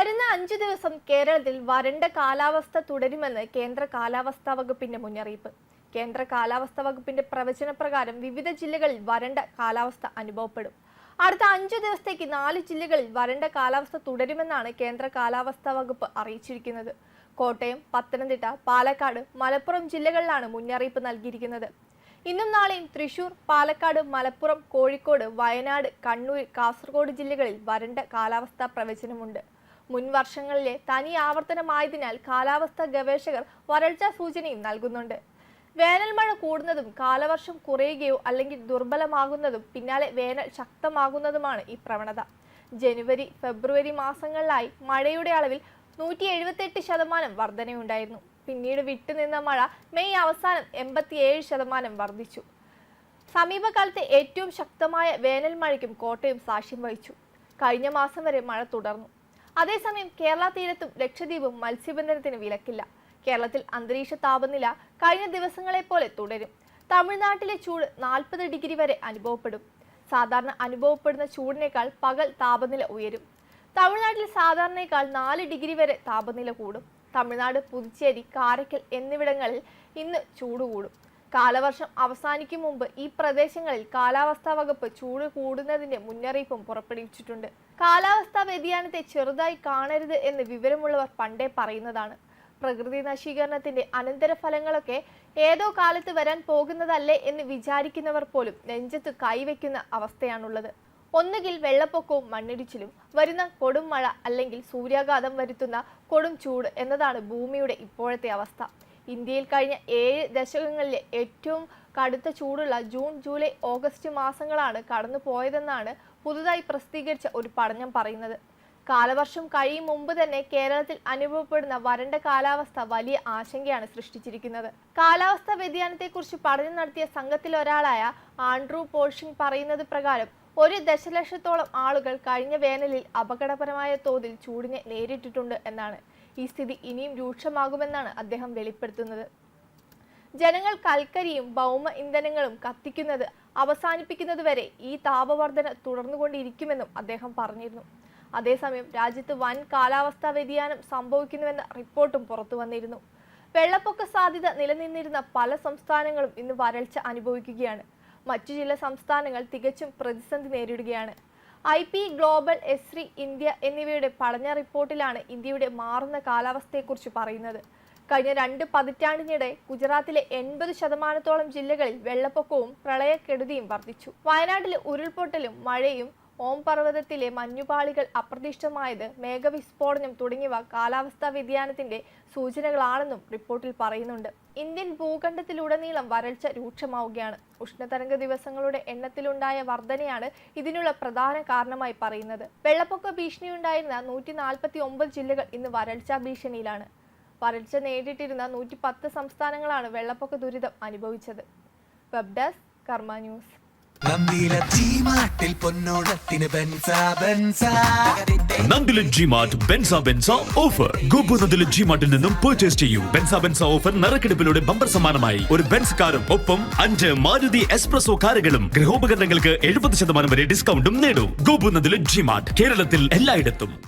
വരുന്ന അഞ്ചു ദിവസം കേരളത്തിൽ വരണ്ട കാലാവസ്ഥ തുടരുമെന്ന് കേന്ദ്ര കാലാവസ്ഥാ വകുപ്പിന്റെ മുന്നറിയിപ്പ്. കേന്ദ്ര കാലാവസ്ഥാ വകുപ്പിന്റെ പ്രവചനപ്രകാരം വിവിധ ജില്ലകളിൽ വരണ്ട കാലാവസ്ഥ അനുഭവപ്പെടും. അടുത്ത അഞ്ചു ദിവസത്തേക്ക് നാല് ജില്ലകളിൽ വരണ്ട കാലാവസ്ഥ തുടരുമെന്നാണ് കേന്ദ്ര കാലാവസ്ഥാ വകുപ്പ് അറിയിച്ചിരിക്കുന്നത്. കോട്ടയം പത്തനംതിട്ട പാലക്കാട് മലപ്പുറം ജില്ലകളിലാണ് മുന്നറിയിപ്പ് നൽകിയിരിക്കുന്നത്. ഇന്നും നാളെയും തൃശൂർ പാലക്കാട് മലപ്പുറം കോഴിക്കോട് വയനാട് കണ്ണൂർ കാസർഗോഡ് ജില്ലകളിൽ വരണ്ട കാലാവസ്ഥാ പ്രവചനമുണ്ട്. മുൻ വർഷങ്ങളിലെ തനി ആവർത്തനമായതിനാൽ കാലാവസ്ഥാ ഗവേഷകർ വരൾച്ച സൂചനയും നൽകുന്നുണ്ട്. വേനൽ മഴ കൂടുന്നതും കാലവർഷം കുറയുകയോ അല്ലെങ്കിൽ ദുർബലമാകുന്നതും പിന്നാലെ വേനൽ ശക്തമാകുന്നതുമാണ് ഈ പ്രവണത. ജനുവരി ഫെബ്രുവരി മാസങ്ങളിലായി മഴയുടെ അളവിൽ നൂറ്റി എഴുപത്തെട്ട് ശതമാനം വർധനയുണ്ടായിരുന്നു. പിന്നീട് വിട്ടുനിന്ന മഴ മെയ് അവസാനം എൺപത്തിയേഴ് ശതമാനം വർദ്ധിച്ചു സമീപകാലത്തെ ഏറ്റവും ശക്തമായ വേനൽ മഴയ്ക്കും കോട്ടയം സാക്ഷ്യം വഹിച്ചു. കഴിഞ്ഞ മാസം വരെ മഴ തുടർന്നു. അതേസമയം കേരള തീരത്തും ലക്ഷദ്വീപും മത്സ്യബന്ധനത്തിന് വിലക്കില്ല. കേരളത്തിൽ അന്തരീക്ഷ താപനില കഴിഞ്ഞ ദിവസങ്ങളെ പോലെ തുടരും. തമിഴ്നാട്ടിലെ ചൂട് നാൽപ്പത് ഡിഗ്രി വരെ അനുഭവപ്പെടും. സാധാരണ അനുഭവപ്പെടുന്ന ചൂടിനേക്കാൾ പകൽ താപനില ഉയരും. തമിഴ്നാട്ടിൽ സാധാരണയേക്കാൾ നാല് ഡിഗ്രി വരെ താപനില കൂടും. തമിഴ്നാട് പുതുച്ചേരി കാരക്കൽ എന്നിവിടങ്ങളിൽ ഇന്ന് ചൂട് കൂടും. കാലവർഷം അവസാനിക്കും മുമ്പ് ഈ പ്രദേശങ്ങളിൽ കാലാവസ്ഥാ വകുപ്പ് ചൂട് കൂടുന്നതിന്റെ മുന്നറിയിപ്പും പുറപ്പെടുവിച്ചിട്ടുണ്ട്. കാലാവസ്ഥാ വ്യതിയാനത്തെ ചെറുതായി കാണരുത് എന്ന് വിവരമുള്ളവർ പണ്ടേ പറയുന്നതാണ്. പ്രകൃതി നശീകരണത്തിന്റെ അനന്തരഫലങ്ങളൊക്കെ ഏതോ കാലത്ത് വരാൻ പോകുന്നതല്ലേ എന്ന് വിചാരിക്കുന്നവർ പോലും നെഞ്ചത്ത് കൈവയ്ക്കുന്ന അവസ്ഥയാണുള്ളത്. ഒന്നുകിൽ വെള്ളപ്പൊക്കവും മണ്ണിടിച്ചിലും വരുന്ന കൊടും മഴ അല്ലെങ്കിൽ സൂര്യാഘാതം വരുത്തുന്ന കൊടും ചൂട് എന്നതാണ് ഭൂമിയുടെ ഇപ്പോഴത്തെ അവസ്ഥ. ഇന്ത്യയിൽ കഴിഞ്ഞ ഏഴ് ദശകങ്ങളിലെ ഏറ്റവും കടുത്ത ചൂടുള്ള ജൂൺ ജൂലൈ ഓഗസ്റ്റ് മാസങ്ങളാണ് കടന്നു പോയതെന്നാണ് പുതുതായി പ്രസിദ്ധീകരിച്ച ഒരു പഠനം പറയുന്നത്. കാലവർഷം കഴിയും മുമ്പ് തന്നെ കേരളത്തിൽ അനുഭവപ്പെടുന്ന വരണ്ട കാലാവസ്ഥ വലിയ ആശങ്കയാണ് സൃഷ്ടിച്ചിരിക്കുന്നത്. കാലാവസ്ഥാ വ്യതിയാനത്തെക്കുറിച്ച് പഠനം നടത്തിയ സംഘത്തിലൊരാളായ ആൻഡ്രൂ പോൾഷിംഗ് പറയുന്നത് പ്രകാരം ഒരു ദശലക്ഷത്തോളം ആളുകൾ കഴിഞ്ഞ വേനലിൽ അപകടപരമായ തോതിൽ ചൂടിനെ നേരിട്ടിട്ടുണ്ട് എന്നാണ്. ഈ സ്ഥിതി ഇനിയും രൂക്ഷമാകുമെന്നാണ് അദ്ദേഹം വെളിപ്പെടുത്തുന്നത്. ജനങ്ങൾ കൽക്കരിയും ഭൗമ ഇന്ധനങ്ങളും കത്തിക്കുന്നത് അവസാനിപ്പിക്കുന്നതുവരെ ഈ താപവർധന തുടർന്നുകൊണ്ടിരിക്കുമെന്നും അദ്ദേഹം പറഞ്ഞിരുന്നു. അതേസമയം രാജ്യത്ത് വൻ കാലാവസ്ഥാ വ്യതിയാനം സംഭവിക്കുന്നുവെന്ന റിപ്പോർട്ടും പുറത്തു വന്നിരുന്നു. വെള്ളപ്പൊക്ക സാധ്യത നിലനിന്നിരുന്ന പല സംസ്ഥാനങ്ങളും ഇന്ന് വരൾച്ച അനുഭവിക്കുകയാണ്. മറ്റു ചില സംസ്ഥാനങ്ങൾ തികച്ചും പ്രതിസന്ധി നേരിടുകയാണ്. I P global Esri India എന്നിവയുടെ പഠന റിപ്പോർട്ടിലാണ് ഇന്ത്യയുടെ മാറുന്ന കാലാവസ്ഥയെക്കുറിച്ച് പറയുന്നത്. കഴിഞ്ഞ രണ്ട് പതിറ്റാണ്ടിനിടെ ഗുജറാത്തിലെ എൺപത് ശതമാനത്തോളം ജില്ലകളിൽ വെള്ളപ്പൊക്കവും പ്രളയക്കെടുതിയും വർദ്ധിച്ചു. വയനാട്ടിലെ ഉരുൾപൊട്ടലും മഴയും ഓം പർവതത്തിലെ മഞ്ഞുപാളികൾ അപ്രതീക്ഷിതമായത് മേഘവിസ്ഫോടനം തുടങ്ങിയവ കാലാവസ്ഥാ വ്യതിയാനത്തിന്റെ സൂചനകളാണെന്നും റിപ്പോർട്ടിൽ പറയുന്നുണ്ട്. ഇന്ത്യൻ ഭൂഖണ്ഡത്തിലുടനീളം വരൾച്ച രൂക്ഷമാവുകയാണ്. ഉഷ്ണതരംഗ ദിവസങ്ങളുടെ എണ്ണത്തിലുണ്ടായ വർധനയാണ് ഇതിനുള്ള പ്രധാന കാരണമായി പറയുന്നത്. വെള്ളപ്പൊക്ക ഭീഷണിയുണ്ടായിരുന്ന നൂറ്റി നാൽപ്പത്തി ഒമ്പത് ജില്ലകൾ ഇന്ന് വരൾച്ചാ ഭീഷണിയിലാണ്. വരൾച്ച നേരിട്ടിരുന്ന നൂറ്റി പത്ത് സംസ്ഥാനങ്ങളാണ് വെള്ളപ്പൊക്ക ദുരിതം അനുഭവിച്ചത്. Web desk Karma news. ചീമാട്ടിൽ പൊന്നോണത്തിന് ബെൻസ ബെൻസ. ബെൻസ ഓഫർ. ഗോപു നന്ദില ജി മാർട്ടിൽ നിന്നും പർച്ചേസ് ചെയ്യൂ. ബെൻസ ബെൻസ ഓഫർ നറുക്കെടുപ്പിലൂടെ ബമ്പർ സമ്മാനമായി. ഒരു ബെൻസ് കാറും ഒപ്പം അഞ്ച് മാരുതി എക്സ്പ്രസോ കാറുകളും. ഗൃഹോപകരണങ്ങൾക്ക് എഴുപത് ശതമാനം വരെ ഡിസ്കൗണ്ടും നേടൂ. ഗോപു നന്ദില ജി മാർട്ട് കേരളത്തിൽ എല്ലായിടത്തും.